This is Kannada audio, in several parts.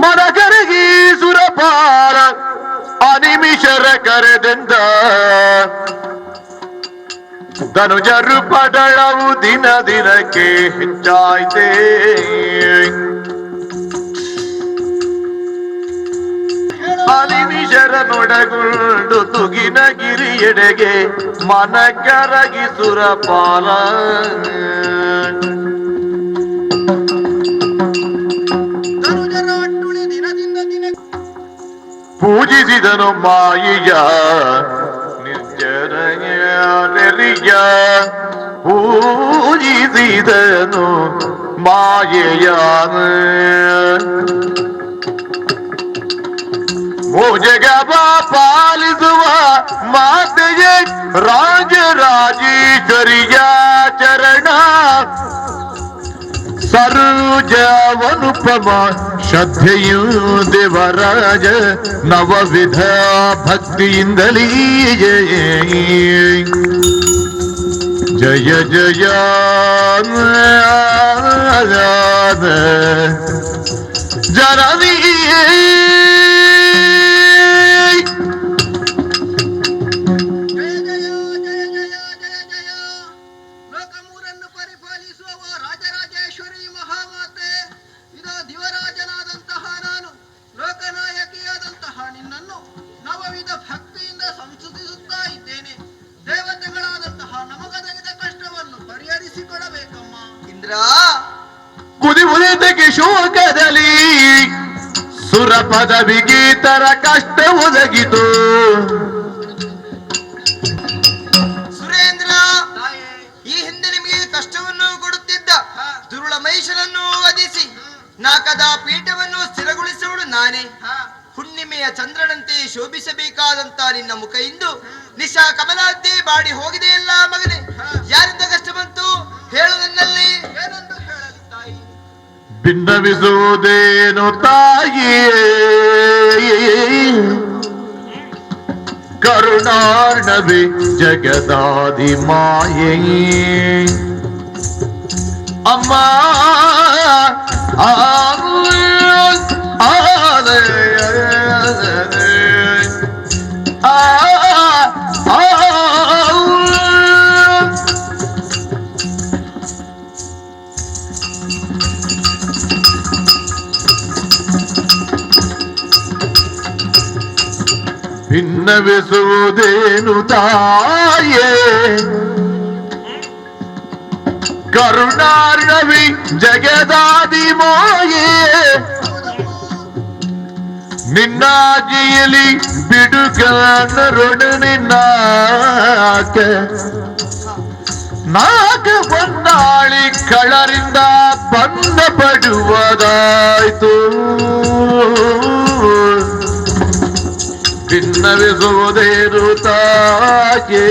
ಮನಕರಗಿ ಸುರಪಾರ ಅನಿಮಿಷರ ಕರೆದೆಂದ. ಧನುಜರು ಪಡಳವು ದಿನ ದಿನಕ್ಕೆ ಹೆಚ್ಚಾಯ್ತೆ. ಅನಿಮಿಷರ ನೊಡಗುಂಡು ತುಗಿನ ಗಿರಿಯೆಡೆಗೆ ಮನಕರಗಿ ಸುರಪಾಲ. ಪೂಜಿಸಿದನು ಮಾಯಿಯ ನೆರಿಯ ಪೂಜಿಸಿದನು ಮಾಯೆಯ ಮೋಜಗವ ಪಾಲಿಸುವ ಮಾತೆಯೇ ರಾಜರಾಜೇಶ್ವರಿಯ ಚರಣ. ಸರೋಜವನುಪಮ ಶ್ರದ್ಧೆಯು ದೇವರಾಜ ನವವಿಧ ಭಕ್ತಿಯಿಂದಲೀ ಜಯ ಜಯ ಜಯ ಸುರ ಗೀತರ ತರ ಕಷ್ಟ ಒದಗಿತು ಸುರೇಂದ್ರ, ಈ ಹಿಂದೆ ನಿಮಗೆ ಕಷ್ಟವನ್ನು ಕೊಡುತ್ತಿದ್ದ. ದುರುಳ ಮಹಿಷನನ್ನು ವಧಿಸಿ ನಾಕದ ಪೀಠವನ್ನು ಸ್ಥಿರಗೊಳಿಸುವಳು ನಾನೇ ಹುಣ್ಣಿಮೆಯ ಚಂದ್ರನಂತೆ ಶೋಭಿಸಬೇಕಾದಂತ ನಿನ್ನ ಮುಖ ಇಂದು ನಿಶಾ ಕಮಲಾದ್ದಿ ಬಾಡಿ ಹೋಗಿದೆಯಲ್ಲ ಮಗನೇ ಹಾ. ಯಾರಿಂದ ಕಷ್ಟ ಬಂತು ಹೇಳು ನನ್ನಲ್ಲಿ ಭಿನ್ನವಿಸುವುದೇನು ತಾಯಿಯೇ? ಕರುಣಾರ್ಣವಿ ಜಗದಾದಿ ಮಾಯೇ. ಅಮ್ಮ ಆ ಭಿನ್ನವಿಸುವುದೇನು ತಾಯೇ? ಕರುಣಾರ್ಣವಿ ಜಗದಾದಿ ಮಾಯೇ? ನಿನ್ನಾಗಿಯಲಿ ಬಿಡುಗಾನರೊಡನೆ ನಾಕ. ನಾಗ ಬಂದಾಳಿ ಕಳರಿಂದ ಬಂದ ಪಡುವುದಾಯ್ತು ಭಿನ್ನವಿಸುವುದೇನು ತಾಯೇ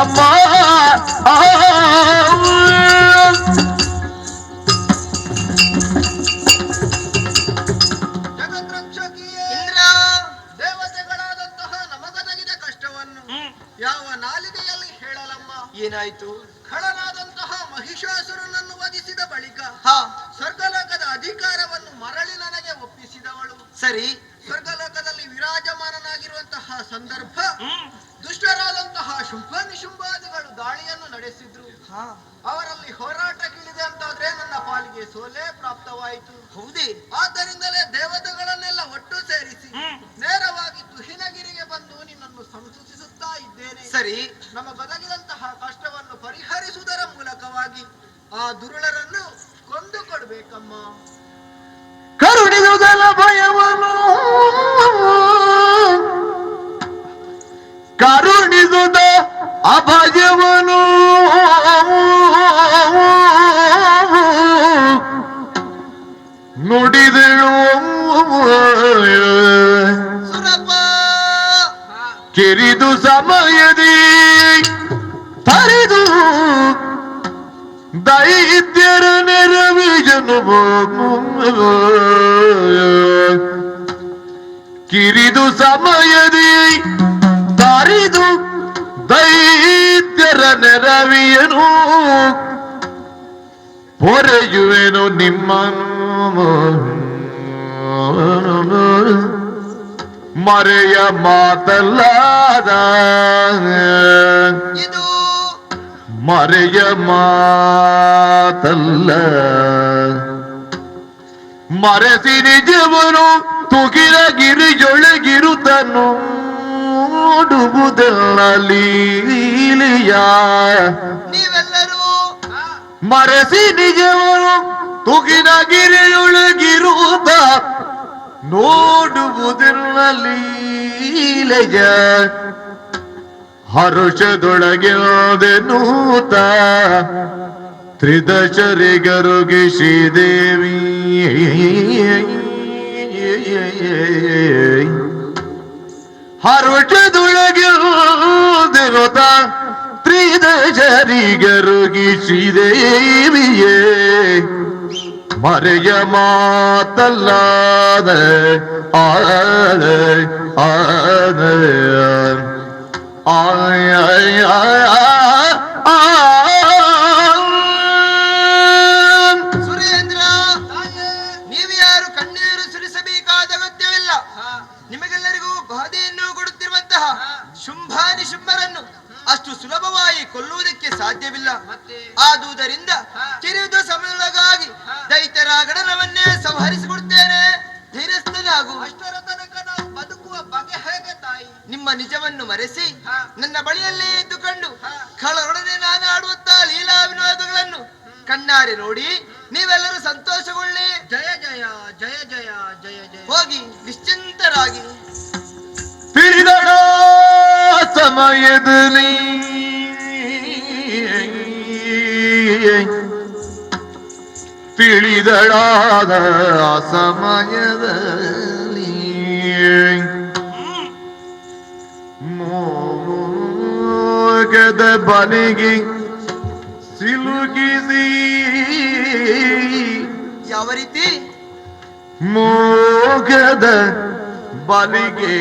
ಅಮ್ಮ ಯಾವ ನಾಲಿಗೆಯಲ್ಲಿ ಹೇಳಲಮ್ಮ ಏನಾಯ್ತು ಖಳನಾದಂತಹ ಮಹಿಷಾಸುರನನ್ನು ವಧಿಸಿದ ಬಳಿಕ ಸ್ವರ್ಗಲೋಕದ ಅಧಿಕಾರವನ್ನು ಮರಳಿ ನನಗೆ ಒಪ್ಪಿಸಿದವಳು ಸರಿ ಸ್ವರ್ಗಲೋಕದಲ್ಲಿ ವಿರಾಜಮಾನನಾಗಿರುವಂತಹ ಸಂದರ್ಭ ದುಷ್ಟರಾದಂತಹ ಶುಂಭ ನಿಶುಂಭಾದಿಗಳು ದಾಳಿಯನ್ನು ನಡೆಸಿದ್ರು. ಅವರಲ್ಲಿ ಹೋರಾಟಕ್ಕಿಳಿದೆ ಅಂತಾದ್ರೆ ನನ್ನ ಪಾಲಿಗೆ ಸೋಲೆ ಪ್ರಾಪ್ತವಾಯಿತು. ಹೌದೇ. ಆದ್ದರಿಂದಲೇ ದೇವತೆಗಳನ್ನೆಲ್ಲ ಒಟ್ಟು ಸೇರಿಸಿ ನೇರವಾಗಿ ತುಹಿನಗಿರಿಗೆ ಬಂದು ನಿನ್ನನ್ನು ಸಂಸೂಚಿಸುತ್ತಾ ಇದ್ದೇನೆ. ಸರಿ. ನಮ್ಮ ಬದಗಿದಂತಹ ಕಷ್ಟವನ್ನು ಪರಿಹರಿಸುವುದರ ಮೂಲಕವಾಗಿ ಆ ದುರುಳರನ್ನು ಕೊಂದು ಕೊಡ್ಬೇಕಮ್ಮ ಕರುಣಿಸುವುದಲ್ಲ ಭಯವನು ಕರುಣಿಸುದ ಅಭಯವನು ನುಡಿದಳು ಕೆರಿದು ಸಮಯದಿ ತರಿದು ನೆರವಿಜನು ಕಿರಿದು ಸಮಯದಿ ತರಿದು ದೈತ್ಯರ ನೆರವಿಯನು. ಪೊರೆಯುವೆನು ನಿಮ್ಮ ಮರೆಯ ಮಾತಲ್ಲಾದ. ಇದು ಮರೆಯ ಮಾತಲ್ಲ. ಮರೆಸಿ ನಿಜವನು ತುಗಿರ ಗಿರಿಯೊಳಗಿರುತ್ತನು ನೋಡುವುದಲ್ಲ ಲೀಲೆಯ. ನೀವೆಲ್ಲರೂ ಮರೆಸಿ ನಿಜವನು ತುಗಿನ ಗಿರಿಯೊಳಗಿರುತ್ತ ನೋಡುವುದಿಲ್ಲ ಲೀಲೆಯ. ಹರುಷದೊಳಗೆ ನೂತ ತ್ರಿದಶರಿಗರುಗಿ ಶ್ರೀದೇವಿ ಹರುಷದೊಳಗೆ ನೂತ ತ್ರಿದಶರಿಗರುಗಿ ಶ್ರೀದೇವಿಯೇ ಮರೆಯ ಮಾತಲ್ಲಾದ ಆದ ಆದ ಆಯ ಆಯ ಸುರೇಂದ್ರ ನೀವು ಯಾರು ಕಣ್ಣೀರು ಸುರಿಸಬೇಕಾದ ಅಗತ್ಯವಿಲ್ಲ. ನಿಮಗೆಲ್ಲರಿಗೂ ಬಾಧೆಯನ್ನು ಕೊಡುತ್ತಿರುವಂತಹ ಶುಂಭಾನಿ ಶುಂಭರನ್ನು ಅಷ್ಟು ಸುಲಭವಾಗಿ ಕೊಲ್ಲುವುದಕ್ಕೆ ಸಾಧ್ಯವಿಲ್ಲ. ಆದುದರಿಂದ ಕಿರಿಯುದ ಸಮಯದೊಳಗಾಗಿ ದೈತ್ಯರ ಗಣನವನ್ನೇ ಸಂಹರಿಸಿಕೊಡುತ್ತೇನೆ. ಧೈರ್ಯಸ್ಥನಾಗು ಅಷ್ಟರ ನಿಮ್ಮ ನಿಜವನ್ನು ಮರೆಸಿ ಹಾ. ನನ್ನ ಬಳಿಯಲ್ಲೇ ಇದ್ದುಕೊಂಡು ಹಾ. ಖಳರೊಡನೆ ನಾನು ಆಡುತ್ತಾ ಲೀಲಾ ವಿನೋದಗಳನ್ನು ಕಣ್ಣಾರೆ ನೋಡಿ ನೀವೆಲ್ಲರೂ ಸಂತೋಷಗೊಳ್ಳಿ. ಜಯ ಜಯ ಜಯ ಜಯ ಜಯ ಜಯ. ಹೋಗಿ ನಿಶ್ಚಿಂತರಾಗಿ. ತಿಳಿದಡ ಸಮಯದಲ್ಲಿ ತಿಳಿದಳಾದ ಸಮಯದಲ್ಲಿ ಮೋಗದ ಬಲಿಗೆ ಸಿಲುಕಿಸಿ ಯಾವ ರೀತಿ? ಮೋಗದ ಬಲಿಗೆ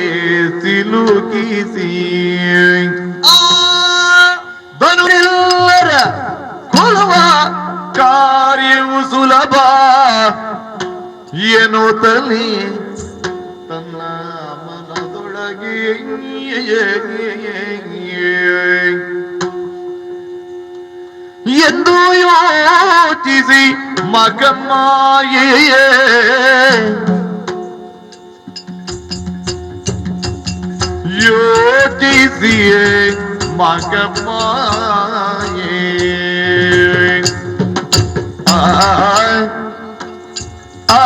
ಸಿಲುಕಿಸಿ. ಧನುರೆಲ್ಲರ ಕೊಲುವ ಕಾರ್ಯವು ಸುಲಭ. ಎನ್ನುತ್ತಲೇ ತನ್ನ ಮನದೊಳಗೆ. എന്തോയോതിസി മകമായേ യോതിസിയേ മകമായേ ആ ആ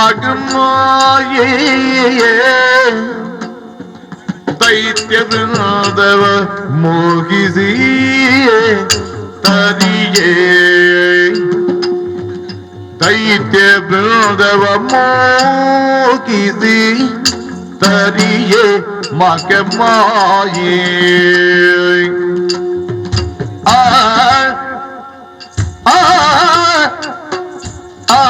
மகமாய தைத்தியது நாதவ மோகிசியே தரியே தைத்திய பிருந்தவ மோகிசி தரியே மகமாயே. ஆ ஆ ஆ.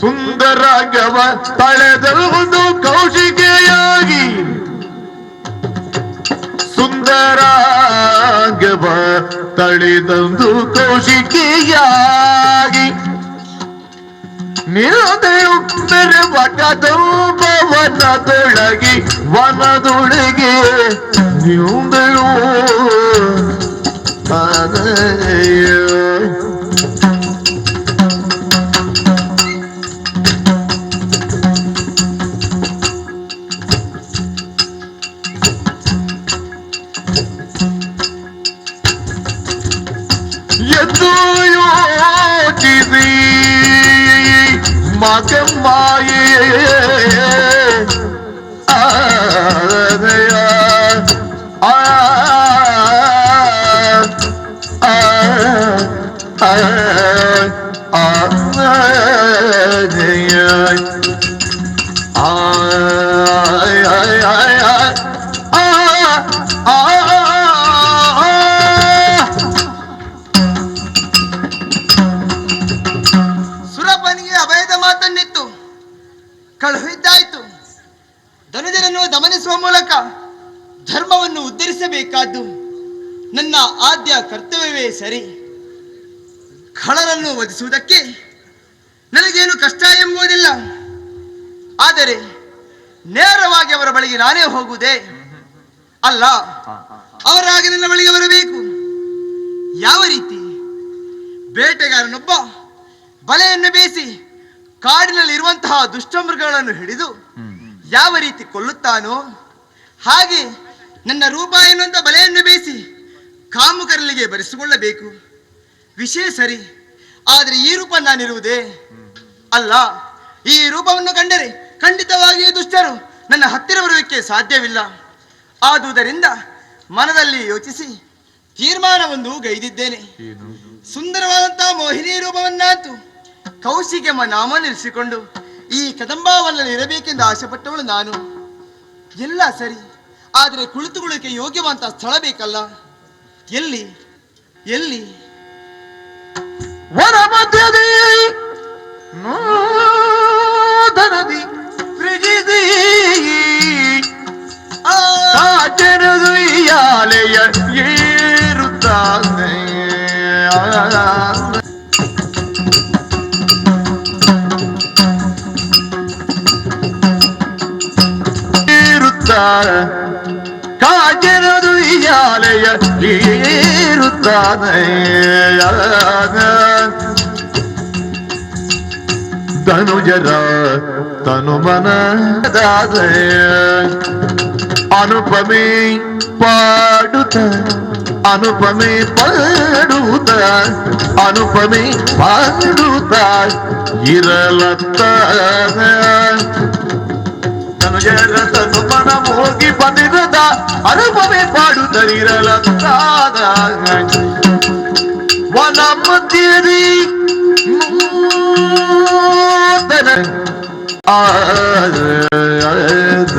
ಸುಂದರಾಂಗವ ತಳೆದರುವುದು ಕೌಶಿಕೆಯಾಗಿ. ಸುಂದರಾಂಗವ ತಳೆದೊಂದು ಕೌಶಿಕೆಯಾಗಿ. ನಿರದೆಯು ಮೆರವಟದೊಬ್ಬ ವನದೊಳಗೆ ವನದೊಳಗೆ ನಿಂದಳು ಅದಯ ಸುರಪನಿಗೆ ಅಭಯದ ಮಾತನ್ನಿತ್ತು. ಕಳುಹಿದ್ದಾಯಿತು. ಧನುಜರನ್ನು ದಮನಿಸುವ ಮೂಲಕ ಧರ್ಮವನ್ನು ಉದ್ಧರಿಸಬೇಕಾದ್ದು. ನನ್ನ ಆದ್ಯ ಕರ್ತವ್ಯವೇ ಸರಿ. ಖಳರನ್ನು ವಧಿಸುವುದಕ್ಕೆ ನನಗೇನು ಕಷ್ಟ ಎಂಬುದಿಲ್ಲ. ಆದರೆ ನೇರವಾಗಿ ಅವರ ಬಳಿಗೆ ನಾನೇ ಹೋಗುವುದೇ ಅಲ್ಲ. ಅವರಾಗಿ ನನ್ನ ಬಳಿಗೆ ಬರಬೇಕು. ಯಾವ ರೀತಿ? ಬೇಟೆಗಾರನೊಬ್ಬ ಬಲೆಯನ್ನು ಬೇಸಿ ಕಾಡಿನಲ್ಲಿ ಇರುವಂತಹ ದುಷ್ಟಮೃಗಗಳನ್ನು ಹಿಡಿದು ಯಾವ ರೀತಿ ಕೊಲ್ಲುತ್ತಾನೋ ಹಾಗೆ ನನ್ನ ರೂಪ ಎನ್ನುವಂತ ಬಲೆಯನ್ನು ಬೇಯಿಸಿ ಕಾಮುಕರಲ್ಲಿಗೆ ಬರೆಸಿಕೊಳ್ಳಬೇಕು. ವಿಷಯ ಸರಿ ಆದರೆ ಈ ರೂಪ ನಾನಿರುವುದೇ? ಅಲ್ಲ ಈ ರೂಪವನ್ನು ಕಂಡರೆ ಖಂಡಿತವಾಗಿಯೂ ದುಷ್ಟರು ನನ್ನ ಹತ್ತಿರ ಬರುವಿಕೆ ಸಾಧ್ಯವಿಲ್ಲ. ಆದುದರಿಂದ ಮನದಲ್ಲಿ ಯೋಚಿಸಿ ತೀರ್ಮಾನವೊಂದು ಗೈದಿದ್ದೇನೆ. ಸುಂದರವಾದಂತಹ ಮೋಹಿನಿ ರೂಪವನ್ನಾತು ಕೌಶಿಕೆಂಬ ನಾಮ ನಿಲ್ಲಿಸಿಕೊಂಡು ಈ ಕದಂಬಾವನಲ್ಲಿ ಇರಬೇಕೆಂದು ಆಶೆಪಟ್ಟವಳು ನಾನು. ಎಲ್ಲ ಸರಿ ಆದರೆ ಕುಳಿತುಕೊಳ್ಳಕ್ಕೆ ಯೋಗ್ಯವಂತ ಸ್ಥಳ ಬೇಕಲ್ಲ. ಎಲ್ಲಿ ಎಲ್ಲಿ ವನ ಮಧ್ಯದಿ ನೂತನದಿ ಸೃಜಿಸಿ ಆ, ಕಾಚನದು ಯಾಲೆಯ ಏರುತ್ತಾನೆ ಏರುತ್ತಾನೆ ಕಾಚನದು ಯಾಲೆಯ ಏರುತ್ತಾನೆ ಧನುಜರ ತನುಮನ ಅನುಪಮೆ ಪಾಡುತ್ತ ಅನುಪಮೆ ಪಾಡುತ್ತ ಅನುಪಮೆ ಪಾಡುತ್ತ ಇರಲತ್ತ ಧನುಜರ ತನುಮನ ಹೋಗಿ ಬಂದಿರದ ಅನುಪಮೆ ಪಾಡುತ್ತ ಇರಲತ್ತಾದ ವನ ಮಧ್ಯದಿ ನೂತನ ಆದ ಆದ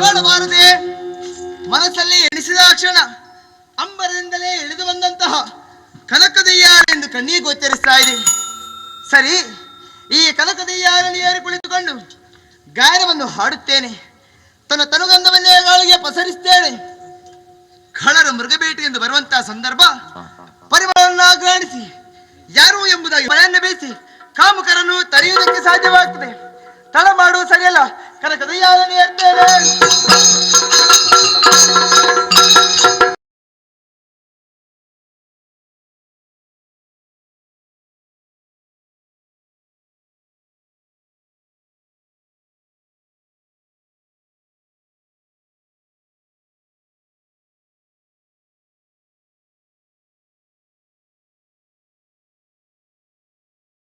ನೋಡಬಾರದೆ ಮನಸ್ಸಲ್ಲಿ ಎಣಿಸಿದ ಕ್ಷಣ, ಅಂಬರದಿಂದಲೇ ಇಳಿದು ಬಂದಂತಹ ಕನಕದಯ್ಯಾರೆಂದು ಕಣ್ಣಿಗೆ ಗೋಚರಿಸ್ತಾ ಇದೆ. ಸರಿ, ಈ ಕನಕದಯ್ಯಾರನ್ನು ಏರಿ ಕುಳಿತುಕೊಂಡು ಗಾಯನವನ್ನು ಹಾಡುತ್ತೇನೆ. ತನ್ನ ತನುಗಂಧವನ್ನೇ ಗಾಳಿಗೆ ಪಸರಿಸ್ತೇನೆ. ಖಳರ ಮೃಗಬೇಟೆ ಎಂದು ಬರುವಂತಹ ಸಂದರ್ಭ ಪರಿಮಳವನ್ನು ಆಗ್ರಹಿಸಿ ಯಾರು ಎಂಬುದಾಗಿ ಮಳೆಯನ್ನು ಬೇಯಿಸಿ ಕಾಮುಕರನ್ನು ತಡೆಯುವುದಕ್ಕೆ ಸಾಧ್ಯವಾಗ್ತದೆ. ತಳ ಮಾಡುವ ಸರಿಯಲ್ಲ. ಕನಕದಯ್ಯಾರನ್ನು ಏರ್ತೇನೆ